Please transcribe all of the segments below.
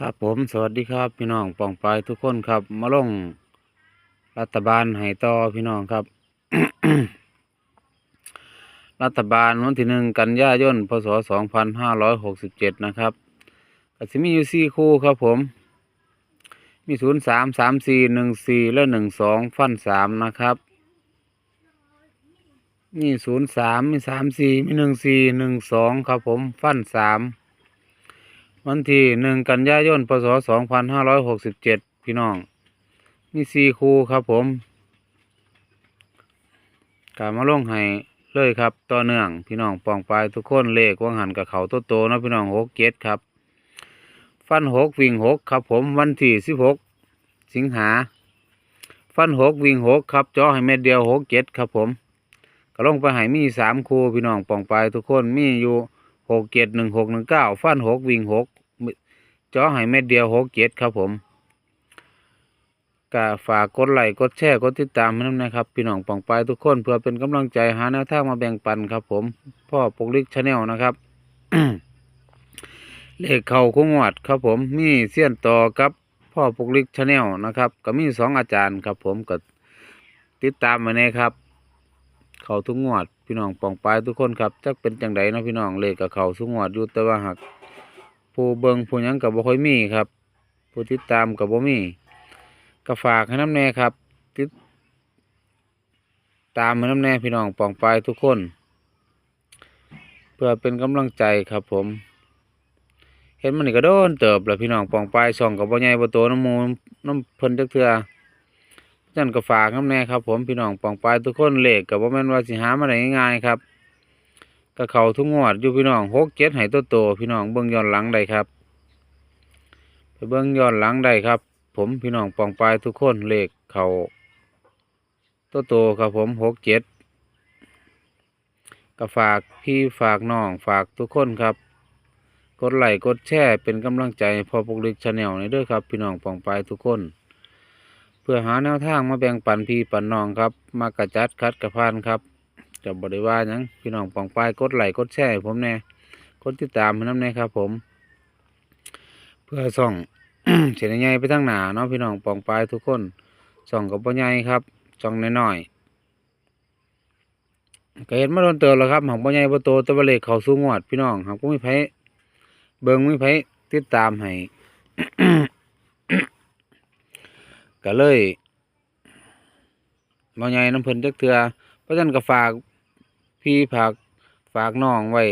ครับผมสวัสดีครับพี่น้องปองปายทุกคนครับ มาลงรัฐบาลให้ต่อพี่น้องครับ รัฐบาลวันที่หนึ่งกันยายนพศสองพันห้าร้อยหกสิบเจ็ดนะครับก็จะมีอยู่สี่คู่ครับผม มีศูนย์สามสามสี่หนึ่งสี่และหนึ่งสองฟันสามนะครับมีศูนย์สามมีสามสี่มีหนึ่งสี่หนึ่งสองครับผมฟันสาม วันที่หนึ่งกันยายนพศสองพันห้าร้อยหกสิบเจ็ดพี่น้อง มีสี่คูครับผมกามาลงให้เลยครับต่อเนื่องพี่น้องปองปลายทุกคนเลขว่างหันกับเขาโตโตนะพี่น้องหกเจ็ดครับ ฟันหกวิ่งหกครับ ผมวันที่สิบหกสิงหา ฟันหกวิ่งหกครับจ่อให้เม็ดเดียวหกเจ็ดครับผมก็ลงไปให้มีสามคูพี่น้องปองปลายทุกคนมีอยู่ หกเจ็ดหนึ่งหกหนึ่งเก้าฟันหกวิ่งหกจ่อให้เม็ดเดียวหกเจ็ดครับผมก็ฝากกดไลค์กดแชร์กดติดตามให้นำนะครับ พี่น้องปองปายทุกคนเพื่อเป็นกำลังใจหาแนวทางมาแบ่งปันครับผม พ่อปกลิกชาแนลนะครับเลขเข่าคงวัดครับผมมีเสี้ยนต่อกับพ่อปกลิกชาแนลนะครับ ก็มีสองอาจารย์ครับผมก็ติดตามมาแน่ครับ เขาทุกงวด พี่น้องปองปายทุกคนครับจักเป็นจังไดนะพี่น้องเลขกับเขาทุกงวดอยู่แต่ว่าหักผู้เบิงผู้ยังกับบ่ค่อยมีครับ ผู้ติดตามกับบ่มีก็ฝากให้น้ำแน่ครับ ติดตามให้น้ำแน่พี่น้องปองปายทุกคน เพื่อเป็นกำลังใจครับผม เห็นมันนี่ก็โดนเติบแล้วพี่น้องปองปายช่องกับบ่ใหญ่บ่โตน้ำมูน้ำเพิ่นจักเทื่อ จันก็ฝากน้ำแน่ครับ ผมพี่น้องปองปายทุกคนเลขกับบ่าแม่นว่าสิหามาได้ง่ายๆครับก็เขาทุกงวดอยู่พี่น้องหกเจ็ดให้ตัวโตพี่น้องเบิ้งย้อนหลังได้ครับ ไปเบิ้งย้อนหลังได้ครับ ผมพี่น้องปองปลายทุกคนเลขเขาตัวโตครับผมหกเจ็ดก็ฝากพี่ฝากน้องฝากทุกคนครับ กดไลค์กดแชร์เป็นกำลังใจพอปกลิกชาแนลนี้ด้วยครับ พี่น้องปองปลายทุกคน พื่อหาแนวทางมาแบ่งปันพี่ปันน้องครับ มากระจัดคัดกระพานครับจะบริวาหยังพี่น้องปองปายกดไลค์กดแชร์ผมแน่กดติดตามน้ำแน่ครับ ผม เพื่อส่องเสียงใหญ่ไปทั้งหนาเนาะพี่น้องปองปายทุกคนส่องกับปัญญาครับส่องน้อยๆก็เห็นมาโดนเติมแล้วครับหางปัญญาประตแตะวันเลขเขาสูงวด พี่น้องหากไม่ไผเบิ่งไม่ไผติดตามให้ ก็เลยปัญญาน้ำเพิ่นจักเทือเพราะฉะนั้นก็ฝากพี่ฝากฝากน้องไว้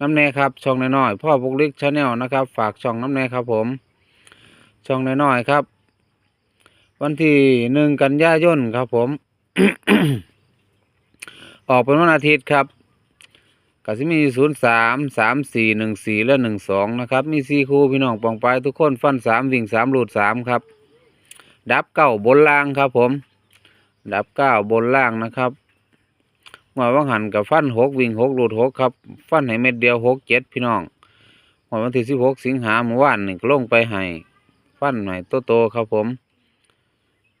น้ำแน่ครับ ช่องน้อยๆพ่อบุกลิกชาแนลนะครับ ฝากช่องน้ำแน่ครับผม ช่องน้อยๆครับ วันที่หนึ่งกันยายนครับผม ออกเป็นวันอาทิตย์ครับก็จะมีศูนย์สามสามสี่หนึ่งสี่และหนึ่งสองนะครับ มีสี่คู่พี่น้องปองไปายทุกคนฟันสามวิ่งสามหลุดสามครับ ดับเก้าบนล่างครับ ผม ดับเก้าบนล่างนะครับหมายว่างหันกับฟันหกวิ่งหกหลุดหกครับ ฟันให้เม็ดเดียวหกเจ็ดพี่น้องหมายวันที่สิบหกสิงหาเมื่อวานนี่ก็ลงไปให้ฟันให้โตโตครับผม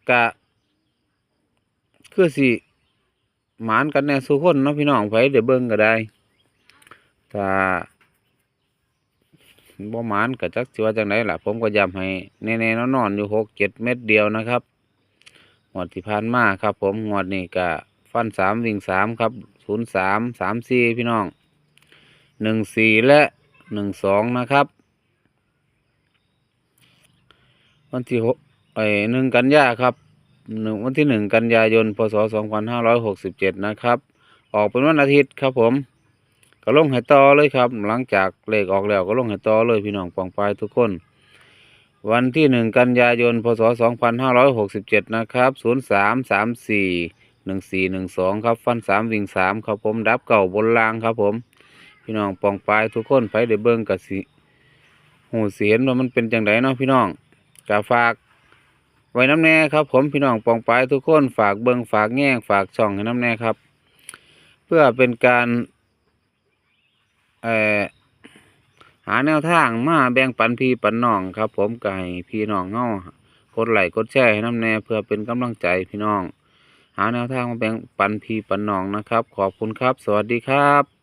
กะคือสิหมานกันแน่สุคนเนาะพี่น้องไผเดี๋ยวเบิ่งก็ได้ถ้า บ่หมานก็จักสิว่าจังไดล่ะ ผมก็ย้ำให้แน่ๆนอนๆอยู่หกเจ็ดเม็ดเดียวนะครับงวดที่ผ่านมาครับ ผมงวดนี้ก็ฟันสามวิ่งสามครับศูนย์สามสามสี่พี่น้องหนึ่งสี่และหนึ่งสองนะครับ วันที่หกไอ้หนึ่งกันยาครับหนึ่งวันที่หนึ่งกันยายนพศสองพันห้าร้อยหกสิบเจ็ดนะครับ ออกเป็นวันอาทิตย์ครับผม ก็ลงให้ต่อเลยครับ หลังจากเลขออกแล้วก็ลงให้ต่อเลยพี่น้องปองปายทุกคน วันที่หนึ่งกันยายนพศสองพันห้าร้อยหกสิบเจ็ดนะครับศูนย์สามสามสี่หนึ่งสี่หนึ่งสองครับฟันสามวิ่งสามครับผมดับเก่าบนรางครับผม พี่น้องปองปายทุกคนไปเดี๋ยวเบิ้งกับสิหูเสียนว่ามันเป็นจังไดเนาะพี่น้องกาฝากไว้น้ำแน่ครับผมพี่น้องปองปายทุกคนฝากเบิ้งฝากแง่งฝากช่องให้น้ำแน่ครับ เพื่อเป็นการ เอ่อหาแนวทางมาแบ่งปันพี่ปันน้องครับ ผมก็ให้พี่น้องเฮากดไลค์กดแชร์ให้น้ำแน่เพื่อเป็นกำลังใจพี่น้อง หาแนวทางมาแบ่งปันพี่ปันน้องนะครับ ขอบคุณครับ สวัสดีครับ